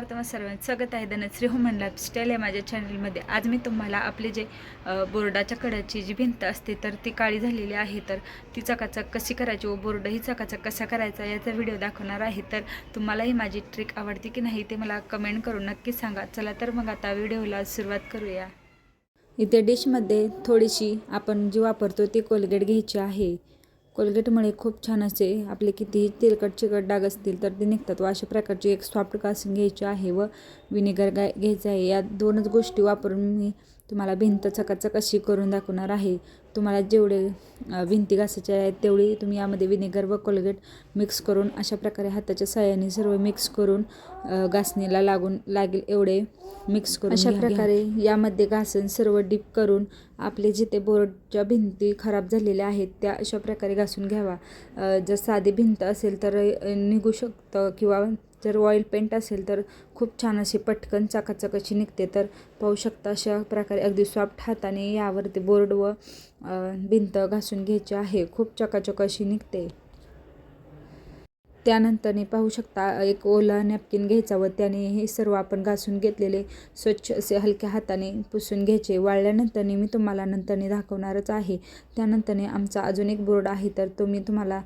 नमस्कार तुम्हा सर्वांचं स्वागत आहे. धनश्री होमन लाईफस्टाईल या माझ्या चॅनलमध्ये आज मी तुम्हाला आपले जे बोर्डाच्या कडाची जी भिंत असते तर ती काळी झालेली आहे. तर ती चकाचक कशी करायची व बोर्ड ही चकाचक कसा करायचा याचा व्हिडिओ दाखवणार आहे. तर तुम्हालाही माझी ट्रिक आवडते की नाही ते मला कमेंट करून नक्की सांगा. चला तर मग आता व्हिडिओला सुरुवात करूया. इथे डिशमध्ये थोडीशी आपण जी वापरतो ती कोलगेट घ्यायची आहे. कोलगेटमुळे खूप छान असे आपले कितीही तेलकट चिकट डाग असतील तर ते निघतात व अशा प्रकारची एक सॉफ्ट कासून घ्यायची आहे व विनेगर गाय घ्यायचं आहे. या दोनच गोष्टी वापरून मी तुम्हाला भिंत चकाचक अशी करून दाखवणार आहे. तुम्हाला जेवढे भिंती घासायचे आहेत तेवढी तुम्ही यामध्ये विनेगर व कोलगेट मिक्स करून अशा प्रकारे हाताच्या साह्याने सर्व मिक्स करून घासणीला लागून लागेल एवढे मिक्स करून अशा प्रकारे यामध्ये घासून सर्व डीप करून आपले जिथे बोर्डच्या भिंती खराब झालेल्या आहेत त्या अशा प्रकारे घासून घ्यावा. जर साधी भिंत असेल तर निघू शकतं किंवा जर ऑइल पेंट असेल तर खूप छान अशी पटकन चाकाचक अशी निघते. तर पाहू शकता अशा प्रकारे अगदी सॉफ्ट हाताने यावरती बोर्ड व भिंत घासून घ्यायची आहे. खूप चकाचक अशी निघते. त्यानंतरने पाहू शकता एक ओला नॅपकिन घ्यायचा व त्याने हे सर्व आपण घासून घेतलेले स्वच्छ असे हलक्या हाताने पुसून घ्यायचे. वाळल्यानंतरने मी तुम्हाला नंतरने दाखवणारच आहे. त्यानंतरने आमचा अजून एक बोर्ड आहे तर तो मी तुम्हाला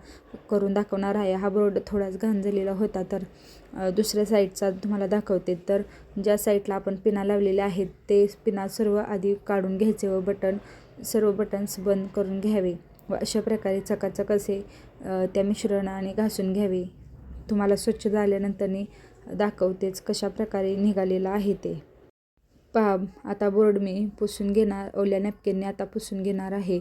करून दाखवणार आहे. हा बोर्ड थोडाच घाण झालेला होता तर दुसऱ्या साईडचा तुम्हाला दाखवते. तर ज्या साईडला आपण पिना लावलेले आहेत ते पिना सर्व आधी काढून घ्यायचे व बटन सर्व बटन्स बंद करून घ्यावे. व अशा प्रकारे चकाचक असे त्या मिश्रणाने घासून घ्यावे. तुम्हाला स्वच्छ झाल्यानंतरने दाखवतेच कशा प्रकारे निघालेलं आहे ते. पहा आता बोर्ड मी पुसून घेणार ओल्या नॅपकिनने आता पुसून घेणार आहे.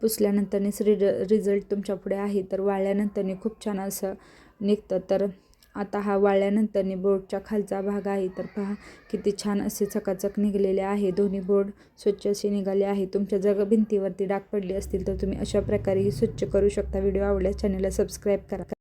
पुसल्यानंतरनेच रिज रिझल्ट तुमच्यापुढे आहे तर वाळल्यानंतरने खूप छान असं निघतं. तर आता हा वाळल्यानंतरनी बोर्डच्या खालचा भाग आहे. तर पहा किती छान असे चकाचक निघालेले आहे. दोन्ही बोर्ड स्वच्छ असे निघाले आहे. तुमच्या जग भिंतीवरती डाग पडले असतील तर तुम्ही अशा प्रकारे स्वच्छ करू शकता. व्हिडिओ आवडल्यास चॅनलला सबस्क्राईब करा.